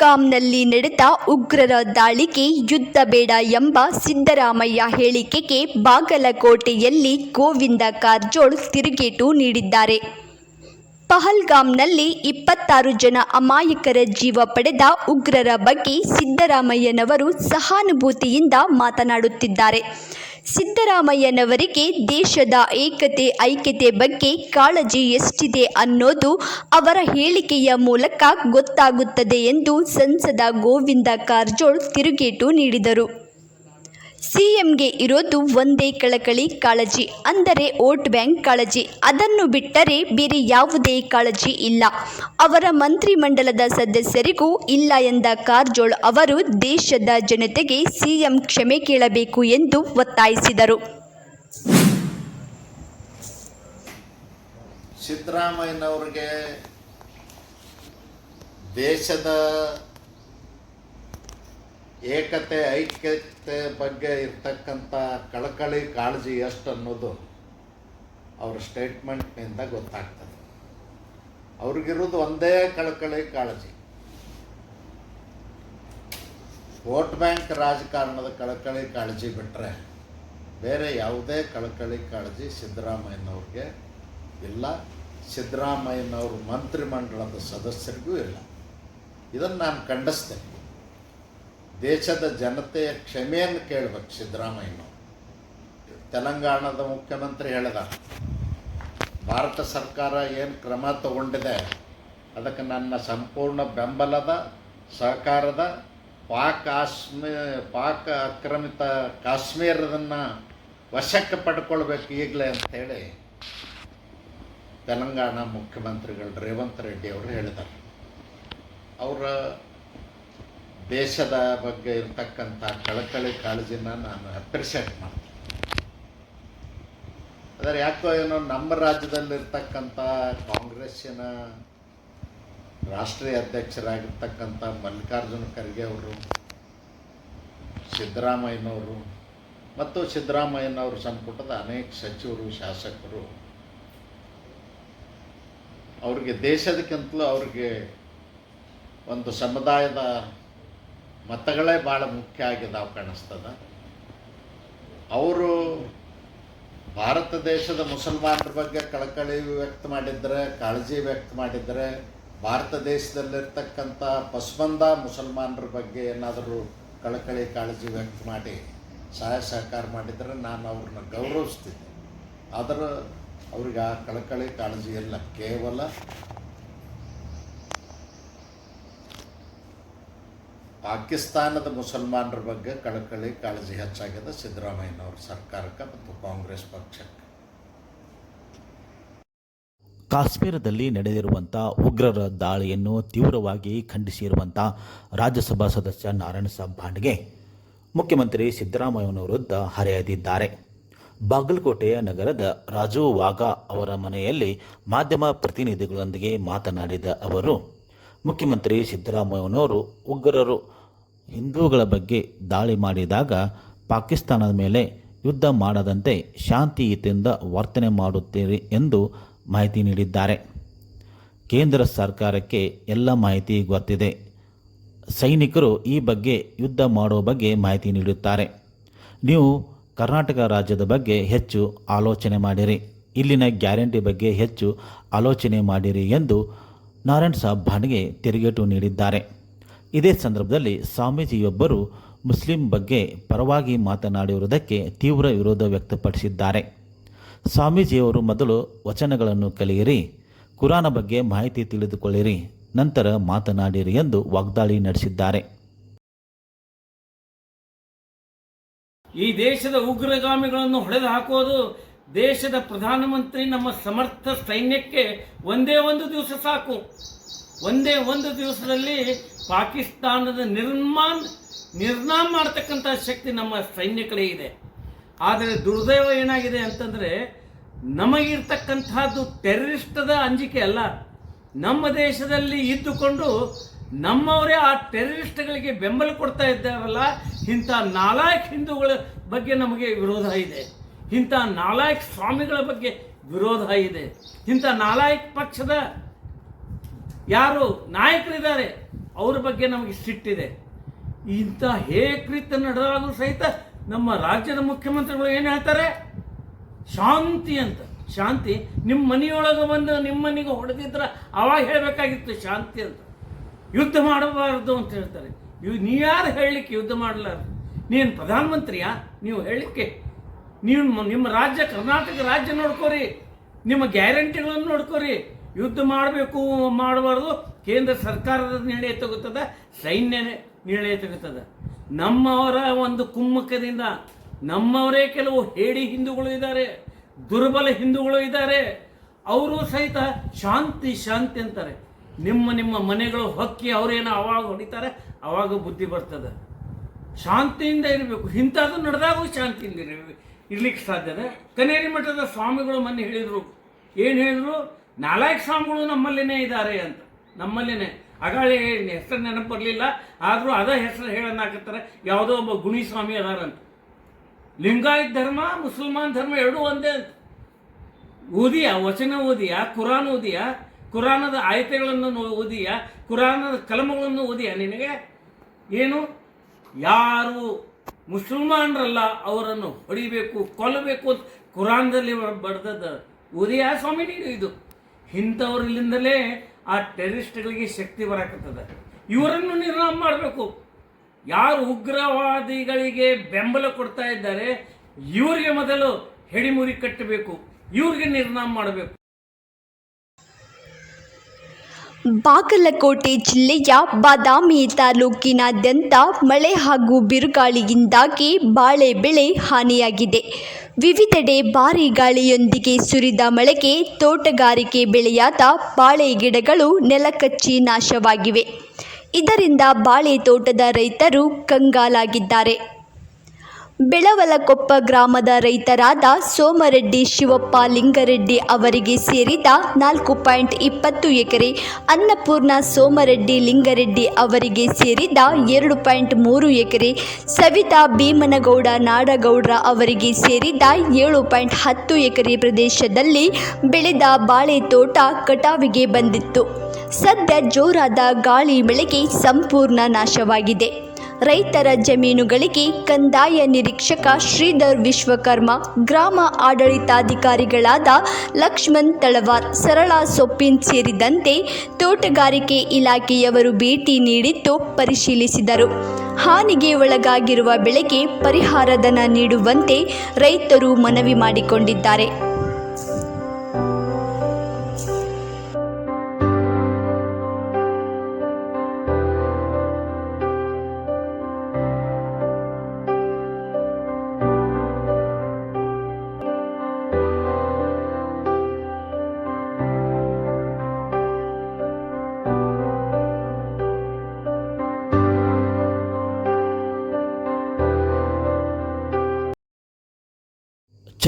ಪಹಲ್ಗಾಮ್ನಲ್ಲಿ ನಡೆದ ಉಗ್ರರ ದಾಳಿಗೆ ಯುದ್ಧ ಬೇಡ ಎಂಬ ಸಿದ್ದರಾಮಯ್ಯ ಹೇಳಿಕೆಗೆ ಬಾಗಲಕೋಟೆಯಲ್ಲಿ ಗೋವಿಂದ ಕಾರಜೋಳ್ ತಿರುಗೇಟು ನೀಡಿದ್ದಾರೆ. ಪಹಲ್ಗಾಂನಲ್ಲಿ ಇಪ್ಪತ್ತಾರು ಜನ ಅಮಾಯಕರ ಜೀವ ಪಡೆದ ಉಗ್ರರ ಬಗ್ಗೆ ಸಿದ್ದರಾಮಯ್ಯನವರು ಸಹಾನುಭೂತಿಯಿಂದ ಮಾತನಾಡುತ್ತಿದ್ದಾರೆ. ಸಿದ್ದರಾಮಯ್ಯನವರಿಗೆ ದೇಶದ ಏಕತೆ, ಐಕ್ಯತೆ ಬಗ್ಗೆ ಕಾಳಜಿ ಎಷ್ಟಿದೆ ಅನ್ನೋದು ಅವರ ಹೇಳಿಕೆಯ ಮೂಲಕ ಗೊತ್ತಾಗುತ್ತದೆ ಎಂದು ಸಂಸದ ಗೋವಿಂದ ಕಾರಜೋಳ್ ತಿರುಗೇಟು ನೀಡಿದರು. ಸಿಎಂಗೆ ಇರೋದು ಒಂದೇ ಕಳಕಳಿ ಕಾಳಜಿ, ಅಂದರೆ ವೋಟ್ ಬ್ಯಾಂಕ್ ಕಾಳಜಿ. ಅದನ್ನು ಬಿಟ್ಟರೆ ಬೇರೆ ಯಾವುದೇ ಕಾಳಜಿ ಇಲ್ಲ. ಅವರ ಮಂತ್ರಿಮಂಡಲದ ಸದಸ್ಯರಿಗೂ ಇಲ್ಲ ಎಂದ ಕಾರಜೋಳ್ ಅವರು ದೇಶದ ಜನತೆಗೆ ಸಿಎಂ ಕ್ಷಮೆ ಕೇಳಬೇಕು ಎಂದು ಒತ್ತಾಯಿಸಿದರು. ಸಿದ್ದರಾಮಯ್ಯನವ್ರಿಗೆ ದೇಶದ ಏಕತೆ, ಐಕ್ಯತೆ ಬಗ್ಗೆ ಇರ್ತಕ್ಕಂಥ ಕಳಕಳಿ, ಕಾಳಜಿ ಎಷ್ಟು ಅನ್ನೋದು ಅವ್ರ ಸ್ಟೇಟ್ಮೆಂಟ್ನಿಂದ ಗೊತ್ತಾಗ್ತದೆ. ಅವ್ರಿಗಿರೋದು ಒಂದೇ ಕಳಕಳಿ, ಕಾಳಜಿ. ವೋಟ್ ಬ್ಯಾಂಕ್ ರಾಜಕಾರಣದ ಕಳಕಳಿ, ಕಾಳಜಿ ಬಿಟ್ಟರೆ ಬೇರೆ ಯಾವುದೇ ಕಳಕಳಿ, ಕಾಳಜಿ ಸಿದ್ದರಾಮಯ್ಯನವ್ರಿಗೆ ಇಲ್ಲ. ಸಿದ್ದರಾಮಯ್ಯನವ್ರ ಮಂತ್ರಿಮಂಡಲದ ಸದಸ್ಯರಿಗೂ ಇಲ್ಲ. ಇದನ್ನು ನಾನು ಖಂಡಿಸ್ತೇನೆ. ದೇಶದ ಜನತೆಯ ಕ್ಷಮೆಯನ್ನು ಕೇಳಬೇಕು ಸಿದ್ದರಾಮಯ್ಯನವರು. ತೆಲಂಗಾಣದ ಮುಖ್ಯಮಂತ್ರಿ ಹೇಳಿದ, ಭಾರತ ಸರ್ಕಾರ ಏನು ಕ್ರಮ ತಗೊಂಡಿದೆ, ಅದಕ್ಕೆ ನನ್ನ ಸಂಪೂರ್ಣ ಬೆಂಬಲದ, ಸಹಕಾರದ, ಪಾಕ್ ಕಾಶ್ಮೀ ಪಾಕ್ ಆಕ್ರಮಿತ ಕಾಶ್ಮೀರದನ್ನು ವಶಕ್ಕೆ ಪಡ್ಕೊಳ್ಬೇಕು ಈಗಲೇ ಅಂಥೇಳಿ ತೆಲಂಗಾಣ ಮುಖ್ಯಮಂತ್ರಿಗಳು ರೇವಂತ್ ರೆಡ್ಡಿ ಅವರು ಹೇಳಿದ್ದಾರೆ. ಅವರ ದೇಶದ ಬಗ್ಗೆ ಇರ್ತಕ್ಕಂಥ ಕಳಕಳಿ ಕಾಳಜಿನ ನಾನು ಅಪ್ರಿಷಿಯೇಟ್ ಮಾಡ್ತೀನಿ. ಆದರೆ ಯಾಕೋ ಏನೋ ನಮ್ಮ ರಾಜ್ಯದಲ್ಲಿರ್ತಕ್ಕಂಥ ಕಾಂಗ್ರೆಸ್ಸಿನ ರಾಷ್ಟ್ರೀಯ ಅಧ್ಯಕ್ಷರಾಗಿರ್ತಕ್ಕಂಥ ಮಲ್ಲಿಕಾರ್ಜುನ ಖರ್ಗೆ ಅವರು, ಸಿದ್ದರಾಮಯ್ಯನವರು ಮತ್ತು ಸಿದ್ದರಾಮಯ್ಯನವ್ರ ಸಂಪುಟದ ಅನೇಕ ಸಚಿವರು, ಶಾಸಕರು, ಅವ್ರಿಗೆ ದೇಶದಕ್ಕಿಂತಲೂ ಅವ್ರಿಗೆ ಒಂದು ಸಮುದಾಯದ ಮತಗಳೇ ಭಾಳ ಮುಖ್ಯ ಆಗಿದ್ದಾವೆ ಕಾಣಿಸ್ತದ. ಅವರು ಭಾರತ ದೇಶದ ಮುಸಲ್ಮಾನರ ಬಗ್ಗೆ ಕಳಕಳಿ ವ್ಯಕ್ತ ಮಾಡಿದರೆ, ಕಾಳಜಿ ವ್ಯಕ್ತ ಮಾಡಿದರೆ, ಭಾರತ ದೇಶದಲ್ಲಿರ್ತಕ್ಕಂಥ ಪಸ್ಬಂಧ ಮುಸಲ್ಮಾನರ ಬಗ್ಗೆ ಏನಾದರೂ ಕಳಕಳಿ, ಕಾಳಜಿ ವ್ಯಕ್ತ ಮಾಡಿ, ಸಹಾಯ ಸಹಕಾರ ಮಾಡಿದರೆ ನಾನು ಅವ್ರನ್ನ ಗೌರವಿಸ್ತಿದ್ದೆ ಆದ್ರೆ ಅವ್ರಿಗೆ ಆ ಕಳಕಳಿ, ಕಾಳಜಿ ಇಲ್ಲ ಕೇವಲ ಪಾಕಿಸ್ತಾನದ ಮುಸಲ್ಮಾನರ ಬಗ್ಗೆ ಕಳಕಳಿ ಕಾಳಜಿ ಹೆಚ್ಚಾಗಿದೆ ಸಿದ್ದರಾಮಯ್ಯನವರ ಸರ್ಕಾರಕ್ಕೆ ಮತ್ತು ಕಾಂಗ್ರೆಸ್ ಪಕ್ಷಕ್ಕೆ. ಕಾಶ್ಮೀರದಲ್ಲಿ ನಡೆದಿರುವಂಥ ಉಗ್ರರ ದಾಳಿಯನ್ನು ತೀವ್ರವಾಗಿ ಖಂಡಿಸಿರುವಂಥ ರಾಜ್ಯಸಭಾ ಸದಸ್ಯ ನಾರಾಯಣಸಾಬ್ ಭಾಂಡ್ಗೆ ಮುಖ್ಯಮಂತ್ರಿ ಸಿದ್ದರಾಮಯ್ಯನ ವಿರುದ್ಧ ಹರೆಯದಿದ್ದಾರೆ. ಬಾಗಲಕೋಟೆಯ ನಗರದ ರಾಜು ವಾಘಾ ಅವರ ಮನೆಯಲ್ಲಿ ಮಾಧ್ಯಮ ಪ್ರತಿನಿಧಿಗಳೊಂದಿಗೆ ಮಾತನಾಡಿದ ಅವರು ಮುಖ್ಯಮಂತ್ರಿ ಸಿದ್ದರಾಮಯ್ಯನವರು ಉಗ್ರರು ಹಿಂದೂಗಳ ಬಗ್ಗೆ ದಾಳಿ ಮಾಡಿದಾಗ ಪಾಕಿಸ್ತಾನದ ಮೇಲೆ ಯುದ್ಧ ಮಾಡದಂತೆ ಶಾಂತಿಯುತಿಯಿಂದ ವರ್ತನೆ ಮಾಡುತ್ತೇವೆ ಎಂದು ಮಾಹಿತಿ ನೀಡಿದ್ದಾರೆ. ಕೇಂದ್ರ ಸರ್ಕಾರಕ್ಕೆ ಎಲ್ಲ ಮಾಹಿತಿ ಗೊತ್ತಿದೆ. ಸೈನಿಕರು ಈ ಬಗ್ಗೆ ಯುದ್ಧ ಮಾಡುವ ಬಗ್ಗೆ ಮಾಹಿತಿ ನೀಡುತ್ತಾರೆ. ನೀವು ಕರ್ನಾಟಕ ರಾಜ್ಯದ ಬಗ್ಗೆ ಹೆಚ್ಚು ಆಲೋಚನೆ ಮಾಡಿರಿ. ಇಲ್ಲಿನ ಗ್ಯಾರಂಟಿ ಬಗ್ಗೆ ಹೆಚ್ಚು ಆಲೋಚನೆ ಮಾಡಿರಿ ಎಂದು ನಾರಾಯಣ್ ಸಾಬ್ ಭಾಣ್ಗೆ ತಿರುಗೇಟು ನೀಡಿದ್ದಾರೆ. ಇದೇ ಸಂದರ್ಭದಲ್ಲಿ ಸ್ವಾಮೀಜಿಯೊಬ್ಬರು ಮುಸ್ಲಿಂ ಬಗ್ಗೆ ಪರವಾಗಿ ಮಾತನಾಡಿರುವುದಕ್ಕೆ ತೀವ್ರ ವಿರೋಧ ವ್ಯಕ್ತಪಡಿಸಿದ್ದಾರೆ. ಸ್ವಾಮೀಜಿಯವರು ಮೊದಲು ವಚನಗಳನ್ನು ಕಲಿಯಿರಿ, ಕುರಾನ ಬಗ್ಗೆ ಮಾಹಿತಿ ತಿಳಿದುಕೊಳ್ಳಿರಿ, ನಂತರ ಮಾತನಾಡಿರಿ ಎಂದು ವಾಗ್ದಾಳಿ ನಡೆಸಿದ್ದಾರೆ. ಈ ದೇಶದ ಉಗ್ರಗಾಮಿಗಳನ್ನು ಹೊಡೆದು ಹಾಕೋದು ದೇಶದ ಪ್ರಧಾನಮಂತ್ರಿ ನಮ್ಮ ಸಮರ್ಥ ಸೈನ್ಯಕ್ಕೆ ಒಂದೇ ಒಂದು ದಿವಸ ಸಾಕು. ಒಂದೇ ಒಂದು ದಿವಸದಲ್ಲಿ ಪಾಕಿಸ್ತಾನದ ನಿರ್ಮಾಣ, ನಿರ್ನಾಮ ಮಾಡ್ತಕ್ಕಂಥ ಶಕ್ತಿ ನಮ್ಮ ಸೈನ್ಯ ಇದೆ. ಆದರೆ ದುರ್ದೈವ ಏನಾಗಿದೆ ಅಂತಂದರೆ ನಮಗಿರ್ತಕ್ಕಂತಹದ್ದು ಟೆರರಿಸ್ಟದ ಅಂಜಿಕೆ ಅಲ್ಲ. ನಮ್ಮ ದೇಶದಲ್ಲಿ ಇದ್ದುಕೊಂಡು ನಮ್ಮವರೇ ಆ ಟೆರರಿಸ್ಟ್ಗಳಿಗೆ ಬೆಂಬಲ ಕೊಡ್ತಾ ಇದ್ದಾರಲ್ಲ, ಇಂಥ ನಾಲ್ಕು ಹಿಂದೂಗಳ ಬಗ್ಗೆ ನಮಗೆ ವಿರೋಧ ಇದೆ. ಇಂಥ ನಾಲಾಯಕ್ ಸ್ವಾಮಿಗಳ ಬಗ್ಗೆ ವಿರೋಧ ಇದೆ. ಇಂಥ ನಾಲಾಯಕ್ ಪಕ್ಷದ ಯಾರು ನಾಯಕರಿದ್ದಾರೆ, ಅವ್ರ ಬಗ್ಗೆ ನಮಗೆ ಸಿಟ್ಟಿದೆ. ಇಂಥ ಹೇಕೃತ್ಯ ನಡೆದಾದರೂ ಸಹಿತ ನಮ್ಮ ರಾಜ್ಯದ ಮುಖ್ಯಮಂತ್ರಿಗಳು ಏನು ಹೇಳ್ತಾರೆ? ಶಾಂತಿ ಅಂತ. ಶಾಂತಿ ನಿಮ್ಮ ಮನೆಯೊಳಗೆ ಬಂದು ನಿಮ್ಮ ಮನೆಗೆ ಹೊಡೆದಿದ್ರೆ ಅವಾಗ ಹೇಳಬೇಕಾಗಿತ್ತು ಶಾಂತಿ ಅಂತ. ಯುದ್ಧ ಮಾಡಬಾರದು ಅಂತ ಹೇಳ್ತಾರೆ. ಇವ್ ಯಾರು ಹೇಳಲಿಕ್ಕೆ ಯುದ್ಧ ಮಾಡಲಾರ ನೀನು ಪ್ರಧಾನಮಂತ್ರಿಯಾ? ನೀವು ಹೇಳಲಿಕ್ಕೆ ನೀವು ನಿಮ್ಮ ರಾಜ್ಯ, ಕರ್ನಾಟಕ ರಾಜ್ಯ ನೋಡ್ಕೋರಿ. ನಿಮ್ಮ ಗ್ಯಾರಂಟಿಗಳನ್ನು ನೋಡ್ಕೋರಿ. ಯುದ್ಧ ಮಾಡಬೇಕು, ಮಾಡಬಾರ್ದು. ಕೇಂದ್ರ ಸರ್ಕಾರದ ನಿರ್ಣಯ ತಗೋತದ, ಸೈನ್ಯ ನಿರ್ಣಯ ತಗೋತದ. ನಮ್ಮವರ ಒಂದು ಕುಮ್ಮಕ್ಕದಿಂದ ನಮ್ಮವರೇ ಕೆಲವು ಹೇಡಿ ಹಿಂದೂಗಳು ಇದ್ದಾರೆ, ದುರ್ಬಲ ಹಿಂದೂಗಳು ಇದ್ದಾರೆ. ಅವರು ಸಹಿತ ಶಾಂತಿ ಶಾಂತಿ ಅಂತಾರೆ. ನಿಮ್ಮ ನಿಮ್ಮ ಮನೆಗಳು ಹೊಕ್ಕಿ ಅವರೇನೋ ಅವಾಗ ಹೊಡಿತಾರೆ, ಅವಾಗ ಬುದ್ಧಿ ಬರ್ತದೆ. ಶಾಂತಿಯಿಂದ ಇರಬೇಕು. ಇಂಥದ್ದು ನಡೆದಾಗೂ ಶಾಂತಿಯಿಂದ ಇರ- ಇರ್ಲಿಕ್ಕೆ ಸಾಧ್ಯದ ಕನೇರಿ ಮಠದ ಸ್ವಾಮಿಗಳು ಮೊನ್ನೆ ಹೇಳಿದರು, ಏನು ಹೇಳಿದ್ರು? ನಾಲ್ಕು ಸ್ವಾಮಿಗಳು ನಮ್ಮಲ್ಲಿನೇ ಇದ್ದಾರೆ ಅಂತ. ನಮ್ಮಲ್ಲಿನೇ. ಅಗಾಳೆ ಹೆಸರು ನೆನಪು ಬರಲಿಲ್ಲ, ಆದರೂ ಅದ ಹೆಸರು ಹೇಳೋಣಾಕತ್ತಾರೆ ಯಾವುದೋ ಒಬ್ಬ ಗುಣಿ ಸ್ವಾಮಿ ಅದಾರಂತ ಲಿಂಗಾಯತ್ ಧರ್ಮ, ಮುಸಲ್ಮಾನ್ ಧರ್ಮ ಎರಡೂ ಒಂದೇ ಅಂತ. ಓದಿಯ? ವಚನ ಓದಿಯ? ಕುರಾನ್ ಓದಿಯ? ಕುರಾನದ ಆಯತೆಗಳನ್ನು ಓದಿಯ? ಕುರಾನದ ಕಲಮಗಳನ್ನು ಓದಿಯ? ನಿನಗೆ? ಏನು? ಯಾರು ಮುಸಲ್ಮಾನರಲ್ಲ, ಅವರನ್ನು ಹೊಡಿಬೇಕು, ಕೊಲ್ಲಬೇಕು ಅಂತ ಕುರಾನ್ದಲ್ಲಿ ಬಡ್ದದ ಉದಯ ಸ್ವಾಮಿ ಇದು. ಇಂಥವ್ರಲ್ಲಿಂದಲೇ ಆ ಟೆರಿಸ್ಟ್ಗಳಿಗೆ ಶಕ್ತಿ ಬರಕತ್ತದ. ಇವರನ್ನು ನಿರ್ನಾಮ ಮಾಡಬೇಕು. ಯಾರು ಉಗ್ರವಾದಿಗಳಿಗೆ ಬೆಂಬಲ ಕೊಡ್ತಾ ಇದ್ದಾರೆ, ಇವರಿಗೆ ಮೊದಲು ಹೆಡಿಮುರಿ ಕಟ್ಟಬೇಕು, ಇವ್ರಿಗೆ ನಿರ್ನಾಮ ಮಾಡಬೇಕು. ಬಾಗಲಕೋಟೆ ಜಿಲ್ಲೆಯ ಬಾದಾಮಿ ತಾಲೂಕಿನಾದ್ಯಂತ ಮಳೆ ಹಾಗೂ ಬಿರುಗಾಳಿಯಿಂದಾಗಿ ಬಾಳೆ ಬೆಳೆ ಹಾನಿಯಾಗಿದೆ. ವಿವಿಧೆಡೆ ಭಾರೀ ಗಾಳಿಯೊಂದಿಗೆ ಸುರಿದ ಮಳೆಗೆ ತೋಟಗಾರಿಕೆ ಬೆಳೆಯಾದ ಬಾಳೆ ಗಿಡಗಳು ನೆಲಕಚ್ಚಿ ನಾಶವಾಗಿವೆ. ಇದರಿಂದ ಬಾಳೆ ತೋಟದ ರೈತರು ಕಂಗಾಲಾಗಿದ್ದಾರೆ. ಬೆಳವಲಕೊಪ್ಪ ಗ್ರಾಮದ ರೈತರಾದ ಸೋಮರೆಡ್ಡಿ ಶಿವಪ್ಪ ಲಿಂಗರೆಡ್ಡಿ ಅವರಿಗೆ ಸೇರಿದ ನಾಲ್ಕು ಪಾಯಿಂಟ್ ಇಪ್ಪತ್ತು ಎಕರೆ ಅನ್ನಪೂರ್ಣ ಸೋಮರೆಡ್ಡಿ ಲಿಂಗರೆಡ್ಡಿ ಅವರಿಗೆ ಸೇರಿದ ಎರಡು ಪಾಯಿಂಟ್ ಮೂರು ಎಕರೆ ಸವಿತಾ ಭೀಮನಗೌಡ ನಾಡಗೌಡ್ರ ಅವರಿಗೆ ಸೇರಿದ ಏಳು ಪಾಯಿಂಟ್ ಹತ್ತು ಎಕರೆ ಪ್ರದೇಶದಲ್ಲಿ ಬೆಳೆದ ಬಾಳೆ ತೋಟ ಕಟಾವಿಗೆ ಬಂದಿತ್ತು. ಸದ್ಯ ಜೋರಾದ ಗಾಳಿ ಮಳೆಗೆ ಸಂಪೂರ್ಣ ನಾಶವಾಗಿದೆ. ರೈತರ ಜಮೀನುಗಳಿಗೆ ಕಂದಾಯ ನಿರೀಕ್ಷಕ ಶ್ರೀಧರ್ ವಿಶ್ವಕರ್ಮ, ಗ್ರಾಮ ಆಡಳಿತಾಧಿಕಾರಿಗಳಾದ ಲಕ್ಷ್ಮಣ್ ತಳವಾರ್, ಸರಳ ಸೊಪ್ಪಿನ್ ಸೇರಿದಂತೆ ತೋಟಗಾರಿಕೆ ಇಲಾಖೆಯವರು ಭೇಟಿ ನೀಡಿದ್ದು ಪರಿಶೀಲಿಸಿದರು. ಹಾನಿಗೆ ಒಳಗಾಗಿರುವ ಬೆಳೆಗೆ ಪರಿಹಾರಧನ ನೀಡುವಂತೆ ರೈತರು ಮನವಿ ಮಾಡಿಕೊಂಡಿದ್ದಾರೆ.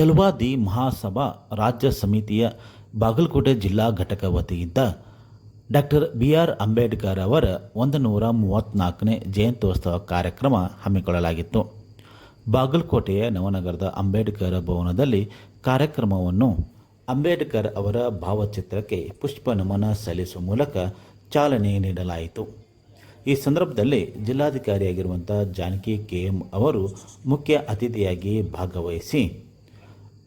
ಚಲವಾದಿ ಮಹಾಸಭಾ ರಾಜ್ಯ ಸಮಿತಿಯ ಬಾಗಲಕೋಟೆ ಜಿಲ್ಲಾ ಘಟಕ ವತಿಯಿಂದ ಡಾಕ್ಟರ್ ಬಿ ಆರ್ ಅಂಬೇಡ್ಕರ್ ಅವರ ಒಂದು ನೂರ ಮೂವತ್ತ್ನಾಲ್ಕನೇ ಜಯಂತ್ಯೋತ್ಸವ ಕಾರ್ಯಕ್ರಮ ಹಮ್ಮಿಕೊಳ್ಳಲಾಗಿತ್ತು. ಬಾಗಲಕೋಟೆಯ ನವನಗರದ ಅಂಬೇಡ್ಕರ್ ಭವನದಲ್ಲಿ ಕಾರ್ಯಕ್ರಮವನ್ನು ಅಂಬೇಡ್ಕರ್ ಅವರ ಭಾವಚಿತ್ರಕ್ಕೆ ಪುಷ್ಪ ನಮನ ಸಲ್ಲಿಸುವ ಮೂಲಕ ಚಾಲನೆ ನೀಡಲಾಯಿತು. ಈ ಸಂದರ್ಭದಲ್ಲಿ ಜಿಲ್ಲಾಧಿಕಾರಿಯಾಗಿರುವಂಥ ಜಾನಕಿ ಕೆ ಎಂ ಅವರು ಮುಖ್ಯ ಅತಿಥಿಯಾಗಿ ಭಾಗವಹಿಸಿ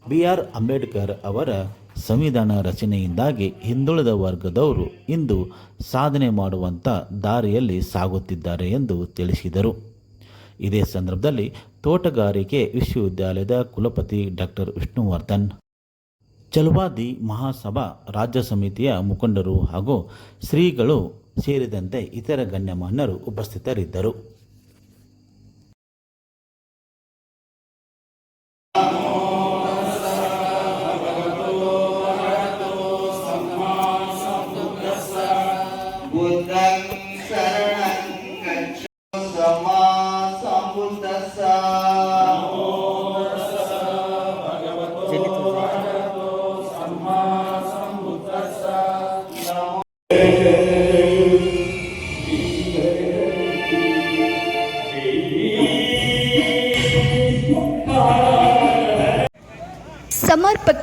ಬಿ ಆರ್ ಅಂಬೇಡ್ಕರ್ ಅವರ ಸಂವಿಧಾನ ರಚನೆಯಿಂದಾಗಿ ಹಿಂದುಳಿದ ವರ್ಗದವರು ಇಂದು ಸಾಧನೆ ಮಾಡುವಂಥ ದಾರಿಯಲ್ಲಿ ಸಾಗುತ್ತಿದ್ದಾರೆ ಎಂದು ತಿಳಿಸಿದರು. ಇದೇ ಸಂದರ್ಭದಲ್ಲಿ ತೋಟಗಾರಿಕೆ ವಿಶ್ವವಿದ್ಯಾಲಯದ ಕುಲಪತಿ ಡಾಕ್ಟರ್ ವಿಷ್ಣುವರ್ಧನ್ ಚಲವಾದಿ ಮಹಾಸಭಾ ರಾಜ್ಯ ಸಮಿತಿಯ ಮುಖಂಡರು ಹಾಗೂ ಶ್ರೀಗಳು ಸೇರಿದಂತೆ ಇತರ ಗಣ್ಯಮಾನ್ಯರು ಉಪಸ್ಥಿತರಿದ್ದರು.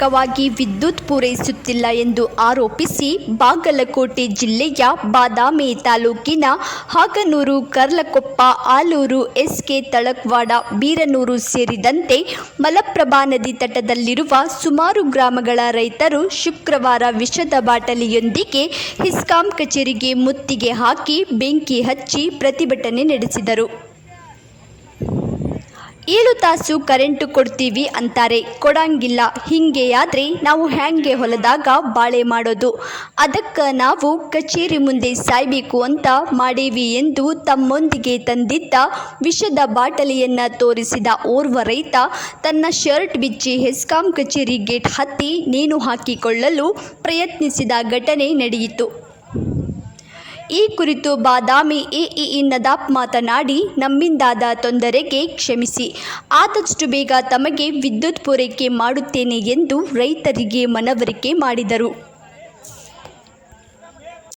ಸಮರ್ಪಕವಾಗಿ ವಿದ್ಯುತ್ ಪೂರೈಸುತ್ತಿಲ್ಲ ಎಂದು ಆರೋಪಿಸಿ ಬಾಗಲಕೋಟೆ ಜಿಲ್ಲೆಯ ಬಾದಾಮಿ ತಾಲೂಕಿನ ಹಾಗನೂರು ಕರ್ಲಕೊಪ್ಪ, ಆಲೂರು, ಎಸ್ಕೆ ತಳಕ್ವಾಡ, ಬೀರನೂರು ಸೇರಿದಂತೆ ಮಲಪ್ರಭಾ ನದಿ ತಟದಲ್ಲಿರುವ ಸುಮಾರು ಗ್ರಾಮಗಳ ರೈತರು ಶುಕ್ರವಾರ ವಿಷದ ಬಾಟಲಿಯೊಂದಿಗೆ ಹಿಸ್ಕಾಂ ಕಚೇರಿಗೆ ಮುತ್ತಿಗೆ ಹಾಕಿ ಬೆಂಕಿ ಹಚ್ಚಿ ಪ್ರತಿಭಟನೆ ನಡೆಸಿದರು. ಏಳು ತಾಸು ಕರೆಂಟು ಕೊಡ್ತೀವಿ ಅಂತಾರೆ. ಕೊಡಂಗಿಲ್ಲ. ಹಿಂಗೆಯಾದ್ರೆ ನಾವು ಹ್ಯಾಂಗೆ ಹೊಲದಾಗ ಬಾಳೆ ಮಾಡೋದು? ಅದಕ್ಕೆ ನಾವು ಕಚೇರಿ ಮುಂದೆ ಸಾಯ್ಬೇಕು ಅಂತ ಮಾಡೇವಿ ಎಂದು ತಮ್ಮೊಂದಿಗೆ ತಂದಿದ್ದ ವಿಷದ ಬಾಟಲಿಯನ್ನು ತೋರಿಸಿದ ಓರ್ವ ರೈತ ತನ್ನ ಶರ್ಟ್ ಬಿಚ್ಚಿ ಹೆಸ್ಕಾಂ ಕಚೇರಿ ಗೇಟ್ ಹತ್ತಿ ನೇಣು ಹಾಕಿಕೊಳ್ಳಲು ಪ್ರಯತ್ನಿಸಿದ ಘಟನೆ ನಡೆಯಿತು. ಈ ಕುರಿತು ಬಾದಾಮಿ ಎಇಇ ನದಾಪ್ ಮಾತನಾಡಿ, ನಮ್ಮಿಂದಾದ ತೊಂದರೆಗೆ ಕ್ಷಮಿಸಿ. ಆದಷ್ಟು ಬೇಗ ತಮಗೆ ವಿದ್ಯುತ್ ಪೂರೈಕೆ ಮಾಡುತ್ತೇನೆ ಎಂದು ರೈತರಿಗೆ ಮನವರಿಕೆ ಮಾಡಿದರು.